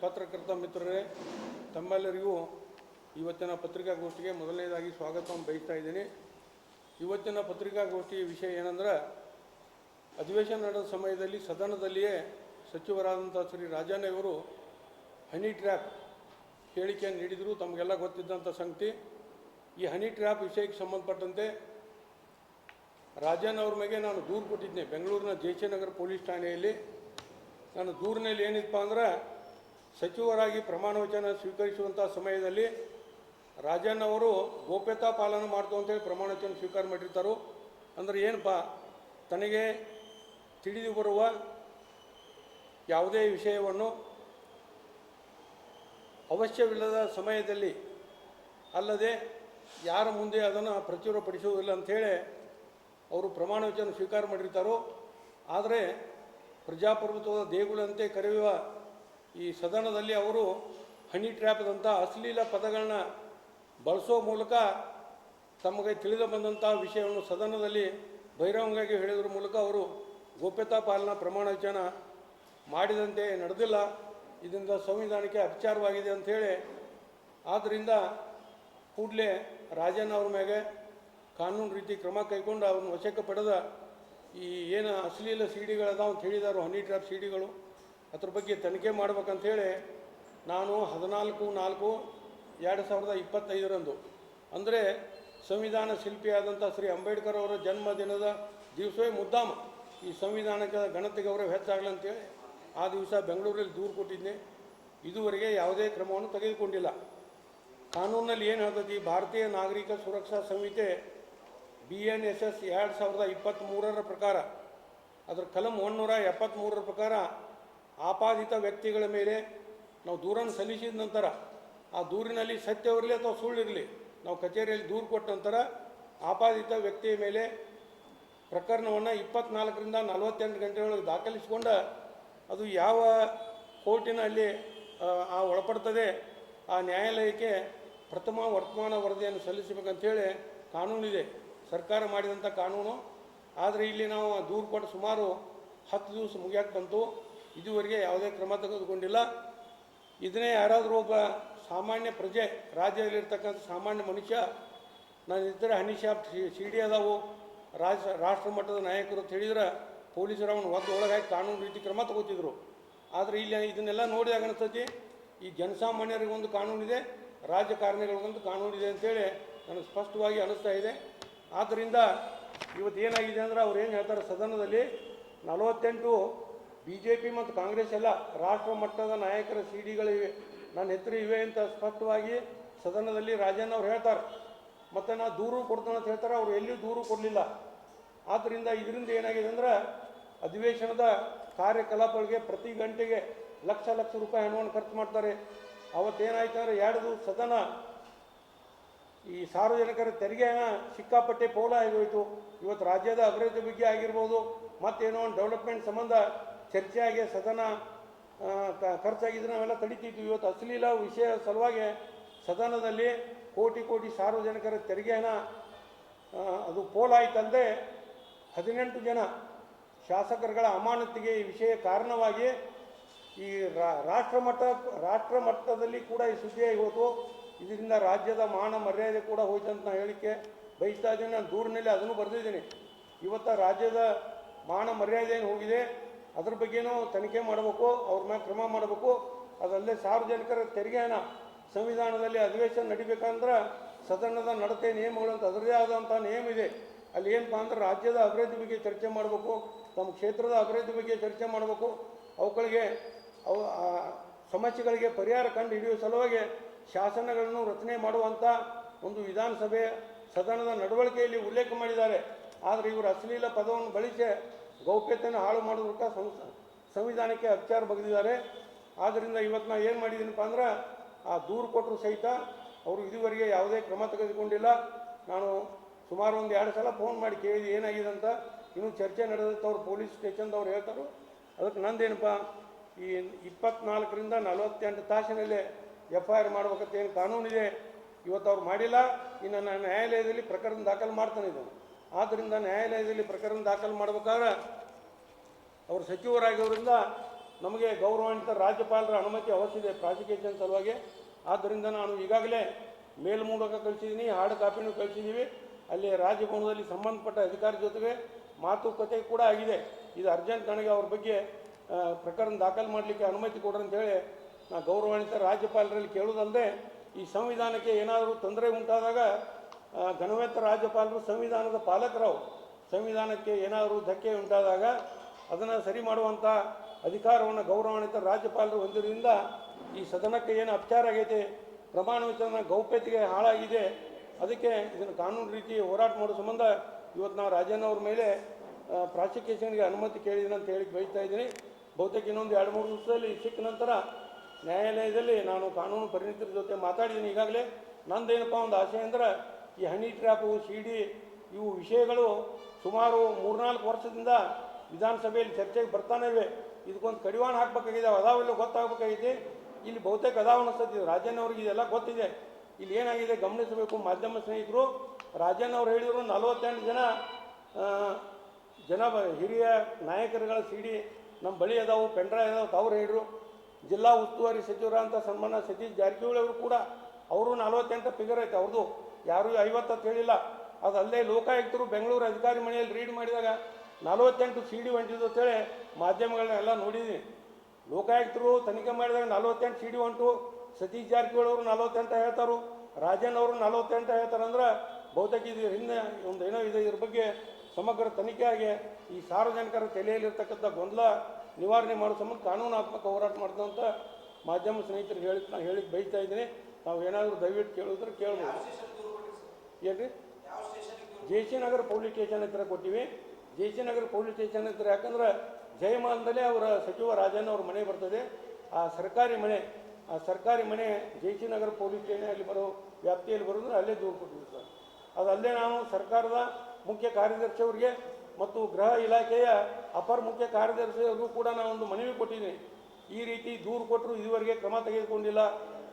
ಪತ್ರಕರ್ತ ಮಿತ್ರರೇ, ತಮ್ಮೆಲ್ಲರಿಗೂ ಇವತ್ತಿನ ಪತ್ರಿಕಾಗೋಷ್ಠಿಗೆ ಮೊದಲನೇದಾಗಿ ಸ್ವಾಗತವನ್ನು ಬಯಸ್ತಾ ಇದ್ದೀನಿ. ಇವತ್ತಿನ ಪತ್ರಿಕಾಗೋಷ್ಠಿಯ ವಿಷಯ ಏನಂದ್ರೆ, ಅಧಿವೇಶನ ನಡೆದ ಸಮಯದಲ್ಲಿ ಸದನದಲ್ಲಿಯೇ ಸಚಿವರಾದಂಥ ಶ್ರೀ ರಾಜಾನೆಯವರು ಹನಿ ಟ್ರ್ಯಾಪ್ ಹೇಳಿಕೆಯನ್ನು ನೀಡಿದರು, ತಮಗೆಲ್ಲ ಗೊತ್ತಿದ್ದಂಥ ಸಂಗತಿ. ಈ ಹನಿ ಟ್ರ್ಯಾಪ್ ವಿಷಯಕ್ಕೆ ಸಂಬಂಧಪಟ್ಟಂತೆ ರಾಜನ್ ಅವ್ರ ಮೇಲೆ ನಾನು ದೂರು ಕೊಟ್ಟಿದ್ದೆ. ಬೆಂಗಳೂರಿನ ಜಯಚನಗರ ಪೊಲೀಸ್ ಠಾಣೆಯಲ್ಲಿ. ನಾನು ದೂರಿನಲ್ಲಿ ಏನಿತ್ತಪ್ಪ ಅಂದ್ರೆ ಸಚಿವರಾಗಿ ಪ್ರಮಾಣ ವಚನ ಸ್ವೀಕರಿಸುವಂಥ ಸಮಯದಲ್ಲಿ ರಾಜನ್ ಅವರು ಗೋಪ್ಯತಾ ಪಾಲನೆ ಮಾಡ್ತು ಅಂತೇಳಿ ಪ್ರಮಾಣ ವಚನ ಸ್ವೀಕಾರ ಮಾಡಿರ್ತಾರೋ. ಅಂದರೆ ಏನಪ್ಪ, ತನಗೆ ತಿಳಿದು ಬರುವ ಯಾವುದೇ ವಿಷಯವನ್ನು ಅವಶ್ಯವಿಲ್ಲದ ಸಮಯದಲ್ಲಿ ಅಲ್ಲದೆ ಯಾರ ಮುಂದೆ ಅದನ್ನು ಪ್ರಚುರಪಡಿಸುವುದಿಲ್ಲ ಅಂಥೇಳಿ ಅವರು ಪ್ರಮಾಣ ವಚನ ಸ್ವೀಕಾರ ಮಾಡಿರ್ತಾರೋ. ಆದರೆ ಪ್ರಜಾಪ್ರಭುತ್ವದ ದೇಗುಲಂತೆ ಕರೆಯುವ ಈ ಸದನದಲ್ಲಿ ಅವರು ಹನಿ ಟ್ರ್ಯಾಪ್ದಂಥ ಅಶ್ಲೀಲ ಪದಗಳನ್ನ ಬಳಸೋ ಮೂಲಕ ತಮಗೆ ತಿಳಿದು ಬಂದಂಥ ವಿಷಯವನ್ನು ಸದನದಲ್ಲಿ ಬಹಿರಂಗವಾಗಿ ಹೇಳಿದ್ರ ಮೂಲಕ ಅವರು ಗೋಪ್ಯತಾ ಪಾಲನಾ ಪ್ರಮಾಣ ವಚನ ಮಾಡಿದಂತೆ ನಡೆದಿಲ್ಲ. ಇದರಿಂದ ಸಂವಿಧಾನಕ್ಕೆ ಅಪಚಾರವಾಗಿದೆ ಅಂಥೇಳಿ ಆದ್ದರಿಂದ ಕೂಡಲೇ ರಾಜನ್ ಅವ್ರ ಮ್ಯಾಗೆ ಕಾನೂನು ರೀತಿ ಕ್ರಮ ಕೈಗೊಂಡು ಅವ್ರನ್ನ ವಶಕ್ಕೆ ಪಡೆದ ಈ ಏನು ಅಶ್ಲೀಲ ಸಿಡಿಗಳದಾವ ಅಂತ ಹೇಳಿದಾರೋ ಹನಿ ಟ್ರ್ಯಾಪ್ ಸಿಡಿಗಳು ಅದ್ರ ಬಗ್ಗೆ ತನಿಖೆ ಮಾಡ್ಬೇಕಂಥೇಳಿ ನಾನು ಹದಿನಾಲ್ಕು, ನಾಲ್ಕು, ಎರಡು ಸಾವಿರದ ಇಪ್ಪತ್ತೈದರಂದು, ಅಂದರೆ ಸಂವಿಧಾನ ಶಿಲ್ಪಿಯಾದಂಥ ಶ್ರೀ ಅಂಬೇಡ್ಕರ್ ಅವರ ಜನ್ಮದಿನದ ದಿವಸವೇ ಮುದ್ದಾಮ ಈ ಸಂವಿಧಾನಕ್ಕೆ ಗಣತಿ ಗೌರವ ಹೆಚ್ಚಾಗಲಿ ಅಂತೇಳಿ ಆ ದಿವಸ ಬೆಂಗಳೂರಲ್ಲಿ ದೂರು ಕೊಟ್ಟಿದ್ದೆ. ಇದುವರೆಗೆ ಯಾವುದೇ ಕ್ರಮವನ್ನು ತೆಗೆದುಕೊಂಡಿಲ್ಲ. ಕಾನೂನಲ್ಲಿ ಏನು ಹೇಳ್ತೈತಿ ಭಾರತೀಯ ನಾಗರಿಕ ಸುರಕ್ಷಾ ಸಂಹಿತೆ ಬಿ ಎನ್ ಎಸ್ ಎಸ್ ಎರಡು ಸಾವಿರದ ಇಪ್ಪತ್ತ್ಮೂರರ ಪ್ರಕಾರ, ಅದರ ಕಲಂ ಒನ್ನೂರ ಎಪ್ಪತ್ತ್ಮೂರರ ಪ್ರಕಾರ ಆಪಾದಿತ ವ್ಯಕ್ತಿಗಳ ಮೇಲೆ ನಾವು ದೂರನ್ನು ಸಲ್ಲಿಸಿದ ನಂತರ, ಆ ದೂರಿನಲ್ಲಿ ಸತ್ಯವಿರಲಿ ಅಥವಾ ಸುಳ್ಳಿರಲಿ ನಾವು ಕಚೇರಿಯಲ್ಲಿ ದೂರು ಕೊಟ್ಟ ನಂತರ ಆಪಾದಿತ ವ್ಯಕ್ತಿಯ ಮೇಲೆ ಪ್ರಕರಣವನ್ನು ಇಪ್ಪತ್ನಾಲ್ಕರಿಂದ ನಲವತ್ತೆಂಟು ಗಂಟೆಯೊಳಗೆ ದಾಖಲಿಸಿಕೊಂಡ ಅದು ಯಾವ ಕೋರ್ಟಿನಲ್ಲಿ, ಆ ಒಳಪಡ್ತದೆ, ಆ ನ್ಯಾಯಾಲಯಕ್ಕೆ ಪ್ರಥಮ ವರ್ತಮಾನ ವರದಿಯನ್ನು ಸಲ್ಲಿಸಬೇಕಂತೇಳಿ ಕಾನೂನಿದೆ. ಸರ್ಕಾರ ಮಾಡಿದಂಥ ಕಾನೂನು. ಆದರೆ ಇಲ್ಲಿ ನಾವು ದೂರು ಕೊಟ್ಟು ಸುಮಾರು ಹತ್ತು ದಿವಸ ಮುಗಿಯಕ್ಕೆ ಬಂತು. ಇದುವರೆಗೆ ಯಾವುದೇ ಕ್ರಮ ತೆಗೆದುಕೊಂಡಿಲ್ಲ. ಇದನ್ನೇ ಯಾರಾದರೂ ಒಬ್ಬ ಸಾಮಾನ್ಯ ಪ್ರಜೆ, ರಾಜ್ಯದಲ್ಲಿರ್ತಕ್ಕಂಥ ಸಾಮಾನ್ಯ ಮನುಷ್ಯ ನಾನು ಇದ್ದರೆ ಸಿ ಡಿ ಅದಾವು. ರಾಜ, ರಾಷ್ಟ್ರ ಮಟ್ಟದ ನಾಯಕರು ಅಂತ ಹೇಳಿದ್ರೆ ಪೊಲೀಸರು ಅವನು ಒದ್ದು ಒಳಗಾಗಿ ಕಾನೂನು ರೀತಿ ಕ್ರಮ ತಗೋತಿದ್ರು. ಆದರೆ ಇಲ್ಲಿ ಇದನ್ನೆಲ್ಲ ನೋಡಿದಾಗ ಅನಿಸ್ತತಿ ಈ ಜನಸಾಮಾನ್ಯರಿಗೆ ಒಂದು ಕಾನೂನಿದೆ ರಾಜಕಾರಣಿಗಳಿಗೊಂದು ಕಾನೂನಿದೆ ಅಂತೇಳಿ ನನಗೆ ಸ್ಪಷ್ಟವಾಗಿ ಅನಿಸ್ತಾ ಇದೆ. ಆದ್ದರಿಂದ ಇವತ್ತು ಏನಾಗಿದೆ ಅಂದ್ರೆ ಅವ್ರು ಏನು ಹೇಳ್ತಾರೆ, ಸದನದಲ್ಲಿ ನಲವತ್ತೆಂಟು ಬಿ ಜೆ ಪಿ ಮತ್ತು ಕಾಂಗ್ರೆಸ್ ಎಲ್ಲ ರಾಷ್ಟ್ರ ಮಟ್ಟದ ನಾಯಕರ ಸಿ ಡಿಗಳಿವೆ ನನ್ನ ಹೆಸರು ಇವೆ ಅಂತ ಸ್ಪಷ್ಟವಾಗಿ ಸದನದಲ್ಲಿ ರಾಜಣ್ಣ ಅವ್ರು ಹೇಳ್ತಾರೆ. ಮತ್ತು ನಾ ದೂರು ಕೊಡ್ತೇನೆ ಅಂತ ಹೇಳ್ತಾರೆ. ಅವ್ರು ಎಲ್ಲಿಯೂ ದೂರು ಕೊಡಲಿಲ್ಲ. ಆದ್ದರಿಂದ ಇದರಿಂದ ಏನಾಗಿದೆ ಅಂದ್ರೆ ಅಧಿವೇಶನದ ಕಾರ್ಯಕಲಾಪಗಳಿಗೆ ಪ್ರತಿ ಗಂಟೆಗೆ ಲಕ್ಷ ಲಕ್ಷ ರೂಪಾಯಿ ಹಣವನ್ನು ಖರ್ಚು ಮಾಡ್ತಾರೆ. ಅವತ್ತೇನಾಯ್ತು ಅಂದರೆ ಎರಡು ಸದನ ಈ ಸಾರ್ವಜನಿಕರ ತೆರಿಗೆ ಹಣ ಸಿಕ್ಕಾಪಟ್ಟೆ ಪೌಲ ಆಗೋಯಿತು ಇವತ್ತು ರಾಜ್ಯದ ಅಭಿವೃದ್ಧಿ ಬಗ್ಗೆ ಆಗಿರ್ಬೋದು, ಮತ್ತೇನೋ ಒಂದು ಡೆವಲಪ್ಮೆಂಟ್ ಸಂಬಂಧ ಚರ್ಚೆ ಆಗಿ ಸದನ ಖರ್ಚಾಗಿದೆ ಖರ್ಚಾಗಿದ್ರೆ ನಾವೆಲ್ಲ ತಡಿತಿದ್ವಿ. ಇವತ್ತು ಅಶ್ಲೀಲ ವಿಷಯ ಸಲುವಾಗಿ ಸದನದಲ್ಲಿ ಕೋಟಿ ಕೋಟಿ ಸಾರ್ವಜನಿಕರ ತೆರಿಗೆನ ಅದು ಪೋಲಾಯ್ತಲ್ಲದೆ ಹದಿನೆಂಟು ಜನ ಶಾಸಕರುಗಳ ಅಮಾನತಿಗೆ ಈ ವಿಷಯ ಕಾರಣವಾಗಿ ಈ ರಾಷ್ಟ್ರ ಮಟ್ಟ, ರಾಷ್ಟ್ರ ಮಟ್ಟದಲ್ಲಿ ಕೂಡ ಈ ಸುದ್ದಿಯೇ ಇವತ್ತು. ಇದರಿಂದ ರಾಜ್ಯದ ಮಾನ ಮರ್ಯಾದೆ ಕೂಡ ಹೋಯ್ತು ಅಂತ ನಾನು ಹೇಳಿಕೆ ಬಯಸ್ತಾ ಇದ್ದೀನಿ. ನಾನು ದೂರಿನಲ್ಲಿ ಅದನ್ನು ಬರೆದಿದ್ದೀನಿ. ಇವತ್ತು ರಾಜ್ಯದ ಮಾನ ಮರ್ಯಾದೆ ಹೋಗಿದೆ? ಅದ್ರ ಬಗ್ಗೆನೂ ತನಿಖೆ ಮಾಡಬೇಕು ಅವ್ರ ಮೇಲೆ ಕ್ರಮ ಮಾಡಬೇಕು. ಅದಲ್ಲದೆ ಸಾರ್ವಜನಿಕರ ತೆರಿಗೆ ಹಣ ಸಂವಿಧಾನದಲ್ಲಿ ಅಧಿವೇಶನ ನಡಿಬೇಕಂದ್ರೆ ಸದನದ ನಡತೆ ಅಂತ ಅದರದೇ ಆದಂಥ ನಿಯಮ ಇದೆ. ಅಲ್ಲಿ ಏನಪ್ಪ ಅಂದ್ರೆ ರಾಜ್ಯದ ಅಭಿವೃದ್ಧಿ ಬಗ್ಗೆ ಚರ್ಚೆ ಮಾಡಬೇಕು, ತಮ್ಮ ಕ್ಷೇತ್ರದ ಅಭಿವೃದ್ಧಿ ಬಗ್ಗೆ ಚರ್ಚೆ ಮಾಡಬೇಕು. ಅವುಗಳಿಗೆ ಅವು ಸಮಸ್ಯೆಗಳಿಗೆ ಪರಿಹಾರ ಕಂಡು ಹಿಡಿಯುವ ಸಲುವಾಗಿ ಶಾಸನಗಳನ್ನು ರಚನೆ ಮಾಡುವಂಥ ಒಂದು ವಿಧಾನಸಭೆ ಸದನದ ನಡವಳಿಕೆಯಲ್ಲಿ ಉಲ್ಲೇಖ ಮಾಡಿದ್ದಾರೆ. ಆದರೆ ಇವರು ಅಶ್ಲೀಲ ಪದವನ್ನು ಬಳಸಿ ಗೌಪ್ಯತೆಯನ್ನು ಹಾಳು ಮಾಡೋದಕ್ಕ ಸಂವಿಧಾನಕ್ಕೆ ಅಪಚಾರ ಬಗೆದಿದ್ದಾರೆ. ಆದ್ದರಿಂದ ಇವತ್ತು ನಾನು ಏನು ಮಾಡಿದ್ದೀನಪ್ಪ ಅಂದ್ರೆ, ಆ ದೂರು ಕೊಟ್ಟರು ಸಹಿತ ಅವರು ಇದುವರೆಗೆ ಯಾವುದೇ ಕ್ರಮ ತೆಗೆದುಕೊಂಡಿಲ್ಲ. ನಾನು ಸುಮಾರು ಒಂದು ಎರಡು ಸಲ ಫೋನ್ ಮಾಡಿ ಕೇಳಿದೆ, ಏನಾಗಿದೆ ಅಂತ. ಇನ್ನೂ ಚರ್ಚೆ ನಡೆದೈತೆ ಅವ್ರು ಪೊಲೀಸ್ ಸ್ಟೇಷನ್ದವ್ರು ಹೇಳ್ತಾರೆ. ಅದಕ್ಕೆ ನಂದೇನಪ್ಪ, ಈ ಇಪ್ಪತ್ನಾಲ್ಕರಿಂದ ನಲವತ್ತೆಂಟು ತಾಸಿನಲ್ಲೇ ಎಫ್ ಐ ಆರ್ ಮಾಡ್ಬೇಕಂತ ಏನು ಕಾನೂನಿದೆ. ಇವತ್ತು ಅವ್ರು ಮಾಡಿಲ್ಲ. ಇನ್ನು ನಾನು ನ್ಯಾಯಾಲಯದಲ್ಲಿ ಪ್ರಕರಣ ದಾಖಲು ಮಾಡ್ತಾನೆ ಆದ್ದರಿಂದ ನ್ಯಾಯಾಲಯದಲ್ಲಿ ಪ್ರಕರಣ ದಾಖಲು ಮಾಡಬೇಕಾದ್ರೆ ಅವರು ಸಚಿವರಾಗಿರೋದ್ರಿಂದ ನಮಗೆ ಗೌರವಾನ್ವಿತ ರಾಜ್ಯಪಾಲರ ಅನುಮತಿ ಅವಶ್ಯ ಇದೆ ಪ್ರಾಸಿಕ್ಯೂಷನ್ ಸಲುವಾಗಿ. ಆದ್ದರಿಂದ ನಾನು ಈಗಾಗಲೇ ಮೇಲ್ ಮೂಲಕ ಕಳಿಸಿದ್ದೀನಿ, ಹಾರ್ಡ್ ಕಾಪಿನೂ ಕಳಿಸಿದ್ದೀವಿ. ಅಲ್ಲಿ ರಾಜಭವನದಲ್ಲಿ ಸಂಬಂಧಪಟ್ಟ ಅಧಿಕಾರಿ ಜೊತೆಗೆ ಮಾತುಕತೆ ಕೂಡ ಆಗಿದೆ. ಇದು ಅರ್ಜೆಂಟ್ ನನಗೆ ಅವ್ರ ಬಗ್ಗೆ ಪ್ರಕರಣ ದಾಖಲು ಮಾಡಲಿಕ್ಕೆ ಅನುಮತಿ ಕೊಡ್ರಿ ಅಂತೇಳಿ ನಾ ಗೌರವಾನ್ವಿತ ರಾಜ್ಯಪಾಲರಲ್ಲಿ ಕೇಳುವುದಲ್ಲದೆ ಈ ಸಂವಿಧಾನಕ್ಕೆ ಏನಾದರೂ ತೊಂದರೆ ಉಂಟಾದಾಗ ಆ, ಘನವೆತ್ತ ರಾಜ್ಯಪಾಲರು ಸಂವಿಧಾನದ ಪಾಲಕರವು ಸಂವಿಧಾನಕ್ಕೆ ಏನಾದರೂ ಧಕ್ಕೆ ಉಂಟಾದಾಗ ಅದನ್ನು ಸರಿ ಮಾಡುವಂಥ ಅಧಿಕಾರವನ್ನು ಗೌರವಾನ್ವಿತ ರಾಜ್ಯಪಾಲರು ಹೊಂದಿರೋದ್ರಿಂದ ಈ ಸದನಕ್ಕೆ ಏನು ಅಪಚಾರ ಆಗೈತೆ ಪ್ರಮಾಣ ವಚನ ಗೌಪ್ಯತೆಗೆ ಹಾಳಾಗಿದೆ ಅದಕ್ಕೆ ಇದನ್ನು ಕಾನೂನು ರೀತಿ ಹೋರಾಟ ಮಾಡೋ ಸಂಬಂಧ ಇವತ್ತು ನಾವು ರಾಜೇನವರ ಮೇಲೆ ಪ್ರಾಸಿಕ್ಯೂಷನ್ಗೆ ಅನುಮತಿ ಕೇಳಿದ್ದೀನಿ ಅಂತ ಹೇಳಿ ಬಯಸ್ತಾ ಇದ್ದೀನಿ. ಬಹುತೇಕ ಇನ್ನೊಂದು ಎರಡು ಮೂರು ದಿವಸದಲ್ಲಿ ಸಿಕ್ಕ ನಂತರ ನ್ಯಾಯಾಲಯದಲ್ಲಿ ನಾನು ಕಾನೂನು ಪರಿಣಿತರ ಜೊತೆ ಮಾತಾಡಿದ್ದೀನಿ ಈಗಾಗಲೇ. ನಂದೇನಪ್ಪ ಒಂದು ಆಸೆ ಅಂದ್ರೆ ಈ ಹನಿ ಟ್ರ್ಯಾಪು ಸಿ ಡಿ ಇವು ವಿಷಯಗಳು ಸುಮಾರು ಮೂರ್ನಾಲ್ಕು ವರ್ಷದಿಂದ ವಿಧಾನಸಭೆಯಲ್ಲಿ ಚರ್ಚೆಗೆ ಬರ್ತಾನೆ ಇವೆ. ಇದಕ್ಕೊಂದು ಕಡಿವಾಣ ಹಾಕ್ಬೇಕಾಗಿದೆ ಅದಾವೆಲ್ಲ ಗೊತ್ತಾಗಬೇಕಾಗಿದೆ. ಇಲ್ಲಿ ಬಹುತೇಕ ಅದಾವ ಅನಿಸ್ತದೆ ರಾಜನ್ ಅವ್ರಿಗೆ ಇದೆಲ್ಲ ಗೊತ್ತಿದೆ. ಇಲ್ಲಿ ಏನಾಗಿದೆ ಗಮನಿಸಬೇಕು, ಮಾಧ್ಯಮ ಸ್ನೇಹಿತರು. ರಾಜನ್ ಅವ್ರು ಹೇಳಿದರು, ನಲವತ್ತೆಂಟು ಜನ ಜನ ಹಿರಿಯ ನಾಯಕರುಗಳ ಸಿಡಿ ನಮ್ಮ ಬಳಿ ಅದಾವು ಪೆಂಡ್ರಾಯ್ ಅದಾವು ತಾವ್ರು ಹೇಳಿದ್ರು. ಜಿಲ್ಲಾ ಉಸ್ತುವಾರಿ ಸಚಿವರಂತ ಸನ್ಮಾನ ಸತೀಶ್ ಜಾರಕಿಹೊಳಿ ಅವರು ಕೂಡ, ಅವರು ನಲವತ್ತೆಂಟು ಫಿಗರ್ ಐತೆ, ಅವ್ರದ್ದು. ಯಾರು ಐವತ್ತು ಅಂತ ಹೇಳಿಲ್ಲ. ಅದು ಅಲ್ಲೇ ಲೋಕಾಯುಕ್ತರು ಬೆಂಗಳೂರು ಅಧಿಕಾರಿ ಮನೆಯಲ್ಲಿ ರೀಡ್ ಮಾಡಿದಾಗ ನಲವತ್ತೆಂಟು ಸಿ ಡಿ ಹೊಂಟಿದ್ದು ಅಂತೇಳಿ ಮಾಧ್ಯಮಗಳನ್ನೆಲ್ಲ ನೋಡಿದ್ದೀನಿ ಲೋಕಾಯುಕ್ತರು ತನಿಖೆ ಮಾಡಿದಾಗ ನಲವತ್ತೆಂಟು ಸಿ ಡಿ ಹೊಂಟು. ಸತೀಶ್ ಜಾರಕಿಹೊಳಿ ಅವರು ನಲವತ್ತೆಂಟು ಹೇಳ್ತಾರು. ರಾಜನ್ ಅವರು ನಲವತ್ತೆಂಟು ಹೇಳ್ತಾರೆ ಅಂದ್ರೆ ಬಹುತೇಕ ಇದು ಹಿಂದೆ ಒಂದು ಏನೋ ಇದೆ, ಇದ್ರ ಬಗ್ಗೆ ಸಮಗ್ರ ತನಿಖೆಯಾಗಿ ಈ ಸಾರ್ವಜನಿಕರ ತಲೆಯಲ್ಲಿರ್ತಕ್ಕಂಥ ಗೊಂದಲ ನಿವಾರಣೆ ಮಾಡೋ ಸಂಬಂಧ ಕಾನೂನಾತ್ಮಕ ಹೋರಾಟ ಮಾಡಿದಂಥ ಮಾಧ್ಯಮ ಸ್ನೇಹಿತರಿಗೆ ಹೇಳಿ ನಾನು ಹೇಳಿಕ್ಕೆ ಬಯಸ್ತಾ ಇದ್ದೀನಿ. ನಾವು ಏನಾದರೂ ದಯವಿಟ್ಟು ಕೇಳಿದ್ರೆ ಕೇಳ್ಬೋದು. ಏನ್ರಿ J C Nagar police station ಹತ್ರ ಕೊಟ್ಟಿವಿ. J C Nagar police station ಹತ್ರ ಯಾಕಂದ್ರೆ ಜಯಮಾನದಲ್ಲೇ ಅವರ ಸಚಿವ ರಾಜಣ್ಣ ಅವ್ರ ಮನೆ ಬರ್ತದೆ. ಆ ಸರ್ಕಾರಿ ಮನೆ, ಆ ಸರ್ಕಾರಿ ಮನೆ J C Nagar police station ಅಲ್ಲಿ ಬರೋ ವ್ಯಾಪ್ತಿಯಲ್ಲಿ ಬರೋದ್ರೆ ಅಲ್ಲೇ ದೂರು ಕೊಟ್ಟಿವಿ ಸರ್. ಅದು ಅಲ್ಲೇ ನಾವು ಸರ್ಕಾರದ ಮುಖ್ಯ ಕಾರ್ಯದರ್ಶಿ ಅವರಿಗೆ ಮತ್ತು ಗೃಹ ಇಲಾಖೆಯ ಅಪರ ಮುಖ್ಯ ಕಾರ್ಯದರ್ಶಿಯವ್ರಿಗೂ ಕೂಡ ನಾನು ಒಂದು ಮನವಿ ಕೊಟ್ಟಿದ್ದೀನಿ ಈ ರೀತಿ ದೂರು ಕೊಟ್ಟರು ಇದುವರೆಗೆ ಕ್ರಮ ತೆಗೆದುಕೊಂಡಿಲ್ಲ.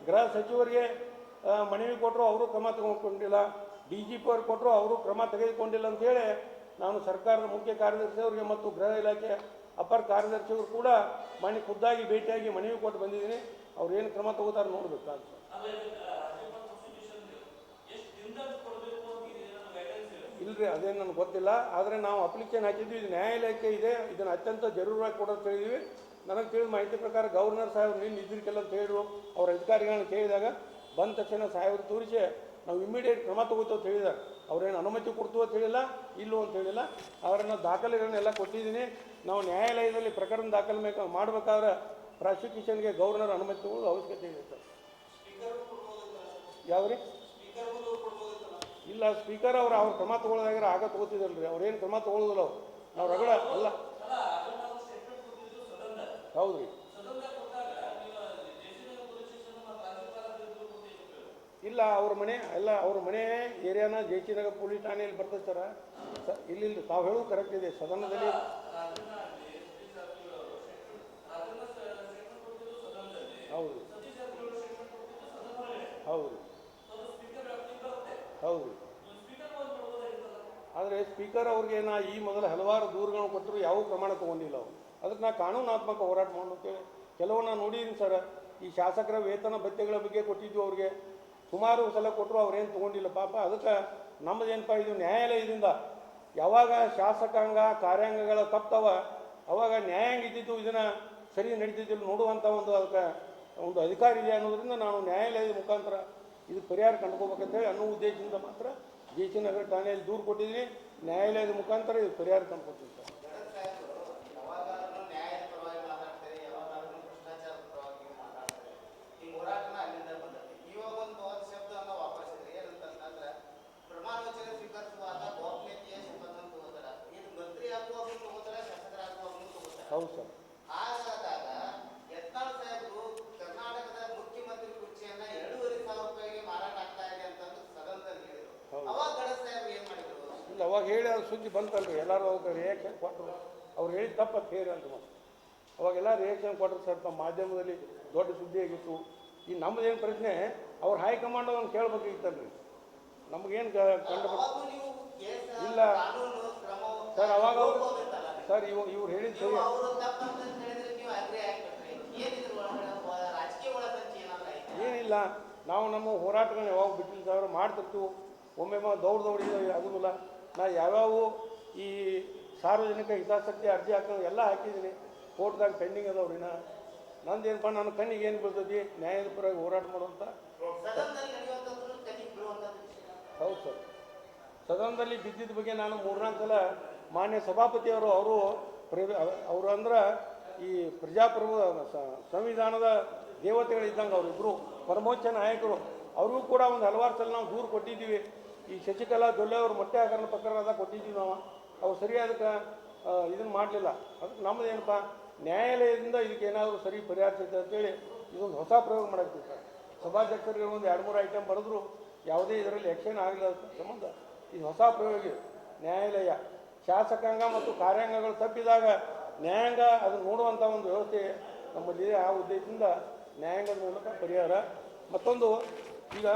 ಗೃಹ ಸಚಿವರಿಗೆ ಮನವಿ ಕೊಟ್ಟರು ಅವರು ಕ್ರಮ ತೆಗೆದುಕೊಂಡಿಲ್ಲ. ಡಿ ಜಿ ಪಿ ಅವ್ರು ಕೊಟ್ಟರು ಅವರು ಕ್ರಮ ತೆಗೆದುಕೊಂಡಿಲ್ಲ ಅಂತೇಳಿ ನಾನು ಸರ್ಕಾರದ ಮುಖ್ಯ ಕಾರ್ಯದರ್ಶಿ ಅವರಿಗೆ ಮತ್ತು ಗೃಹ ಇಲಾಖೆ ಅಪರ ಕಾರ್ಯದರ್ಶಿಯವರು ಕೂಡ ಮನೆ ಖುದ್ದಾಗಿ ಭೇಟಿಯಾಗಿ ಮನವಿ ಕೊಟ್ಟು ಬಂದಿದ್ದೀನಿ. ಅವ್ರು ಏನು ಕ್ರಮ ತಗೋತಾರೆ ನೋಡ್ಬೇಕು ಅಂತ ಇಲ್ರಿ, ಅದೇನು ನನಗೆ ಗೊತ್ತಿಲ್ಲ. ಆದರೆ ನಾವು ಅಪ್ಲಿಕೇಶನ್ ಹಾಕಿದ್ವಿ, ಇದು ನ್ಯಾಯಾಲಯಕ್ಕೆ ಇದೆ, ಇದನ್ನು ಅತ್ಯಂತ ಜರೂರಾಗಿ ಕೊಡೋದು ಹೇಳಿದ್ವಿ. ನನಗೆ ತಿಳಿದ ಮಾಹಿತಿ ಪ್ರಕಾರ ಗವರ್ನರ್ ಸಾಹೇಬ್ರು ನಿನ್ನ ಇದ್ರಿಕೆಲ್ಲ ಅಂತ ಹೇಳಿದ್ರು. ಅವ್ರ ಅಧಿಕಾರಿಗಳನ್ನ ಕೇಳಿದಾಗ ಬಂದ ತಕ್ಷಣ ಸಾಹೇಬ್ರು ತೋರಿಸಿ ನಾವು ಇಮಿಡಿಯೇಟ್ ಕ್ರಮ ತಗೋತೀವಿ ಅಂತ ಹೇಳಿದ್ದಾರೆ. ಅವ್ರೇನು ಅನುಮತಿ ಕೊಡ್ತು ಅಂತ ಹೇಳಿಲ್ಲ, ಇಲ್ಲೋ ಅಂತ ಹೇಳಿಲ್ಲ. ಅವರನ್ನು ದಾಖಲೆಗಳನ್ನೆಲ್ಲ ಕೊಟ್ಟಿದ್ದೀನಿ. ನಾವು ನ್ಯಾಯಾಲಯದಲ್ಲಿ ಪ್ರಕರಣ ದಾಖಲೆ ಮೇಕ ಮಾಡಬೇಕಾದ್ರೆ ಪ್ರಾಸಿಕ್ಯೂಷನ್ಗೆ ಗೌರ್ನರ್ ಅನುಮತಿ ತಗೊಳ್ಳೋದು ಅವಶ್ಯಕತೆ ಇದೆ ಸರ್. ರೀ ಇಲ್ಲ, ಸ್ಪೀಕರ್ ಅವ್ರು ಅವ್ರ ಕ್ರಮ ತಗೊಳ್ಳೋದಾಗ್ರೆ ಆಗ ತಗೋತಿದ್ದಲ್ರಿ. ಅವ್ರೇನು ಕ್ರಮ ತಗೊಳ್ಳೋದಿಲ್ಲ ಅವ್ರು. ನಾವು ರಗಡ ಅಲ್ಲ. ಹೌದು ರೀ ಇಲ್ಲ, ಅವ್ರ ಮನೆ, ಎಲ್ಲ ಅವ್ರ ಮನೆ ಏರಿಯಾನ ಜೆ ಸಿ ನಗರ್ ಪೊಲೀಸ್ ಠಾಣೆಯಲ್ಲಿ ಬರ್ತದೆ ಸರ ಇಲ್ಲಿ ತಾವು ಹೇಳೋದು ಕರೆಕ್ಟ್ ಇದೆ. ಸದನದಲ್ಲಿ ಹೌದು. ಹೌದು. ಹೌದು. ಆದರೆ ಸ್ಪೀಕರ್ ಅವ್ರಿಗೆ ನಾ ಈ ಮೊದಲು ಹಲವಾರು ದೂರುಗಳನ್ನು ಕೊಟ್ಟರು ಯಾವ ಪ್ರಮಾಣ ತೊಗೊಂಡಿಲ್ಲ ಅವರು. ಅದಕ್ಕೆ ನಾ ಕಾನೂನಾತ್ಮಕ ಹೋರಾಟ ಮಾಡೋಕ್ಕೆ ಕೆಲವನ್ನ ನೋಡಿದ್ದೀನಿ ಸರ್. ಈ ಶಾಸಕರ ವೇತನ ಭತ್ಯೆಗಳ ಬಗ್ಗೆ ಕೊಟ್ಟಿದ್ದು ಅವ್ರಿಗೆ. ಸುಮಾರು ಸಲ ಕೊಟ್ಟರು ಅವ್ರೇನು ತೊಗೊಂಡಿಲ್ಲ ಪಾಪ. ಅದಕ್ಕೆ ನಮ್ಮದೇನಪ್ಪ ಇದು ನ್ಯಾಯಾಲಯದಿಂದ ಯಾವಾಗ ಶಾಸಕಾಂಗ, ಕಾರ್ಯಾಂಗಗಳ ತಪ್ತವ, ಅವಾಗ ನ್ಯಾಯಾಂಗ ಇದ್ದಿದ್ದು ಇದನ್ನು ಸರಿ ನಡೀತಿದ್ದಿಲ್ಲ ನೋಡುವಂಥ ಒಂದು ಅದಕ್ಕೆ ಒಂದು ಅಧಿಕಾರ ಇದೆ ಅನ್ನೋದರಿಂದ ನಾನು ನ್ಯಾಯಾಲಯದ ಮುಖಾಂತರ ಇದು ಪರಿಹಾರ ಕಂಡುಕೋಬೇಕಂತೇಳಿ ಅನ್ನೋ ಉದ್ದೇಶದಿಂದ ಮಾತ್ರ ಜೆ ಸಿ ನಗರ ಠಾಣೆಯಲ್ಲಿ ದೂರು ಕೊಟ್ಟಿದ್ದೀನಿ. ನ್ಯಾಯಾಲಯದ ಮುಖಾಂತರ ಇದು ಪರಿಹಾರ ಕಂಡುಕೊಡ್ತೀನಿ ಸರ್ ಯಾವಾಗಾದ್ರೂ ನ್ಯಾಯದ ಪರವಾಗಿ ಮಾತಾಡ್ತಾರೆ ಯಾವಾಗಾದ್ರೂ ಭ್ರಷ್ಟಾಚಾರದ ಪರವಾಗಿ ಮಾತಾಡ್ತಾರೆ ಈ ಹೋರಾಟನ ಅಲ್ಲಿಂದ ಬಂದದ್ದು ಇವಾಗ ಒಂದು ಒಂದು ಶಬ್ದವನ್ನು ವಾಪಸಿದ್ರೆ ಏನಂತಂದ್ರೆ ಪ್ರಮಾಣ ವಚನ ಸ್ವೀಕರಿಸುವಾಗ ಗೋಪ್ಯತೆಯ ಶಪಥವನ್ನು ತಗೋತಾರ ಇದು ಮಂತ್ರಿ ಆಗುವಾಗ ತಗೋತಾರ ಶಾಸಕರಾಗುವಾಗ ತಗೋತಾರ ಹೌದು ಸರ್. ಹಾಗಾದಾಗ ಯತ್ನಾಳ್ ಸಾಹೇಬರು ಕರ್ನಾಟಕದ ಮುಖ್ಯಮಂತ್ರಿ ಕುರ್ಚಿಯನ್ನ ಎರಡೂವರೆ ಸಾವಿರ ರೂಪಾಯಿಗೆ ಮಾರಾಟ ಆಗ್ತಾ ಇದೆ ಅಂತಂದು ಸದನದಲ್ಲಿ ಹೇಳಿದ್ರು. ಹೌದು. ಅವಾಗ ಗಣೇಶ್ ಸಾಹೇಬ್ರು ಏನ್ ಮಾಡಿದ್ರು? ಇಲ್ಲ ಅವಾಗ ಹೇಳಿ ಅದು ಸುದ್ದಿ ಬಂತಲ್ರಿ. ಎಲ್ಲರೂ ಅವಾಗ ರಿಯಾಕ್ಷನ್ ಕೊಟ್ಟರು ಅವ್ರು ಹೇಳಿದ ತಪ್ಪತ್ತು ಸೇರಿ ಅಂತ ಮತ್ತೆ ಅವಾಗೆಲ್ಲ ರಿಯಾಕ್ಷನ್ ಕೊಟ್ಟರು ಸರ್. ತಮ್ಮ ಮಾಧ್ಯಮದಲ್ಲಿ ದೊಡ್ಡ ಸುದ್ದಿ ಆಗಿತ್ತು. ಈ ನಮ್ಮದೇನು ಪ್ರಶ್ನೆ ಅವ್ರು ಹೈಕಮಾಂಡ್ ಅವ್ನು ಕೇಳ್ಬೇಕಾಗಿತ್ತಲ್ರಿ. ನಮಗೇನು ಕಂಡು ಇಲ್ಲ. ಸರ್ ಅವಾಗ ಅವ್ರು? ಸರ್ ಇವ್ ಇವ್ರು ಹೇಳಿದ ಸರಿ. ಏನಿಲ್ಲ. ನಾವು ನಮ್ಮ ಹೋರಾಟಗಳನ್ನ ಯಾವಾಗ ಬಿಟ್ಟಿಲ್ಲ ಸಾವಿರ ಮಾಡ್ತಿರ್ತೀವಿ ಒಮ್ಮೆ ದೌಡ್ ದೌಡಿದ್ದೀವಿ ಆಗೋದಿಲ್ಲ. ನಾ ಯಾವ್ಯಾವ ಈ ಸಾರ್ವಜನಿಕ ಹಿತಾಸಕ್ತಿ ಅರ್ಜಿ ಹಾಕೋ ಎಲ್ಲ ಹಾಕಿದ್ದೀನಿ. ಕೋರ್ಟ್ದಾಗ ಪೆಂಡಿಂಗ್ ರೀ ನಾ. ನಂದು ಏನಪ್ಪ ನನ್ನ ಕಣ್ಣಿಗೆ ಏನು ಬೀಳ್ತೈತಿ? ನ್ಯಾಯದ ಪರವಾಗಿ ಹೋರಾಟ ಮಾಡುವಂಥ ಹೌದು ಸರ್. ಸದನದಲ್ಲಿ ಬಿದ್ದಿದ್ದ ಬಗ್ಗೆ ನಾನು ಮೂರ್ನಾಲ್ಕು ಸಲ ಮಾನ್ಯ ಸಭಾಪತಿಯವರು ಅವರು ಅವರು ಅಂದ್ರೆ ಈ ಪ್ರಜಾಪ್ರಭು ಸಂವಿಧಾನದ ದೇವತೆಗಳಿದ್ದಂಗೆ ಅವರಿಬ್ಬರು ಪರಮೋಚ್ಚ ನಾಯಕರು. ಅವ್ರಿಗೂ ಕೂಡ ಒಂದು ಹಲವಾರು ಸಲ ನಾವು ದೂರು ಕೊಟ್ಟಿದ್ದೀವಿ. ಈ ಶಶಿಕಲಾ ಜೊಲ್ಲೆ ಅವರು ಮೊಟ್ಟೆ ಹಗರಣ ಪ್ರಕರಣದಾಗ ಕೊಟ್ಟಿದ್ದೀವಿ ನಾವು. ಅವ್ರು ಸರಿಯಾದಕ್ಕೆ ಇದನ್ನು ಮಾಡಲಿಲ್ಲ. ಅದಕ್ಕೆ ನಮ್ಮದು ಏನಪ್ಪ, ನ್ಯಾಯಾಲಯದಿಂದ ಇದಕ್ಕೆ ಏನಾದರೂ ಸರಿ ಪರಿಹಾರ ಸಿಗ್ತದೆ ಅಂತೇಳಿ ಇದೊಂದು ಹೊಸ ಪ್ರಯೋಗ ಮಾಡಾಕ್ತೀವಿ ಸರ್ ಸಭಾಧ್ಯಕ್ಷರಿಗೆ ಒಂದು ಎರಡು ಮೂರು ಐಟಮ್ ಬರೆದ್ರು. ಯಾವುದೇ ಇದರಲ್ಲಿ ಆ್ಯಕ್ಷನ್ ಆಗಲಿಲ್ಲ ಸಂಬಂಧ, ಇದು ಹೊಸ ಪ್ರಯೋಗ ನ್ಯಾಯಾಲಯ. ಶಾಸಕಾಂಗ ಮತ್ತು ಕಾರ್ಯಾಂಗಗಳು ತಪ್ಪಿದಾಗ ನ್ಯಾಯಾಂಗ ಅದನ್ನು ನೋಡುವಂಥ ಒಂದು ವ್ಯವಸ್ಥೆ ನಮ್ಮಲ್ಲಿ ಆ ಉದ್ದೇಶದಿಂದ ನ್ಯಾಯಾಂಗದ ಮೂಲಕ ಪರಿಹಾರ. ಮತ್ತೊಂದು, ಈಗ